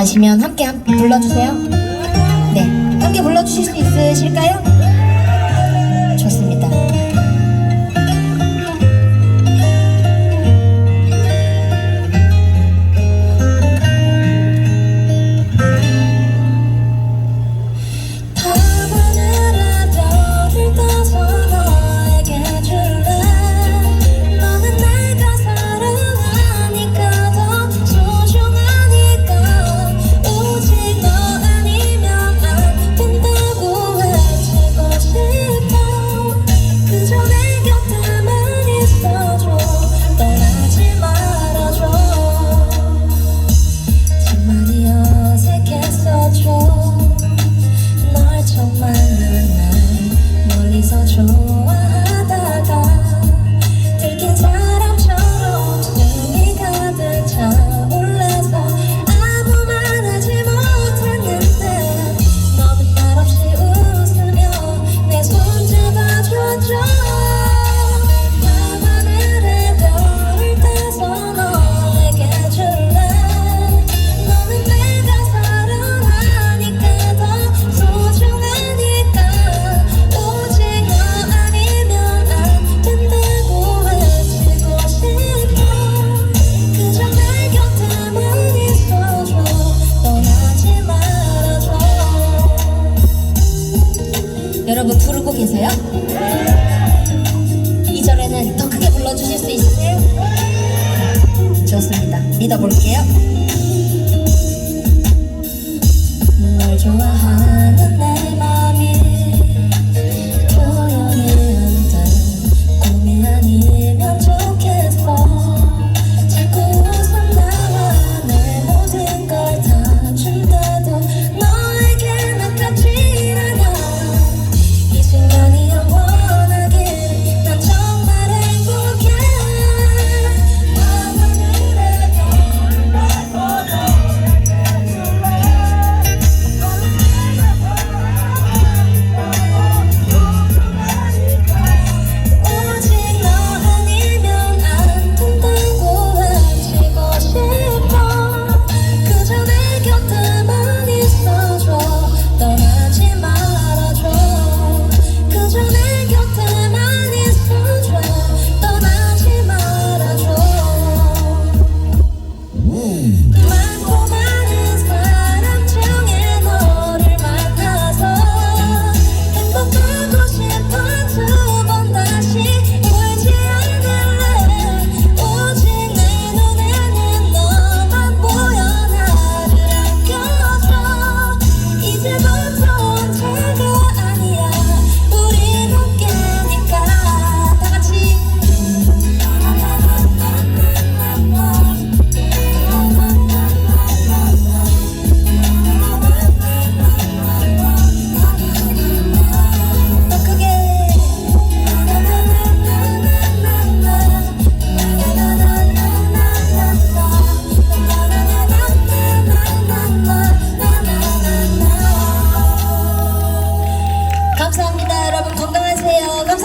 아시면 함께, 함께 불러주세요. 네, 함께 불러주실 수 있으실까요? 계세요? 이전에는 더 크게 불러주실 수 있으세요? 좋습니다. 믿어볼게요. 널 좋아하는 내 맘이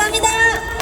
감사합니다.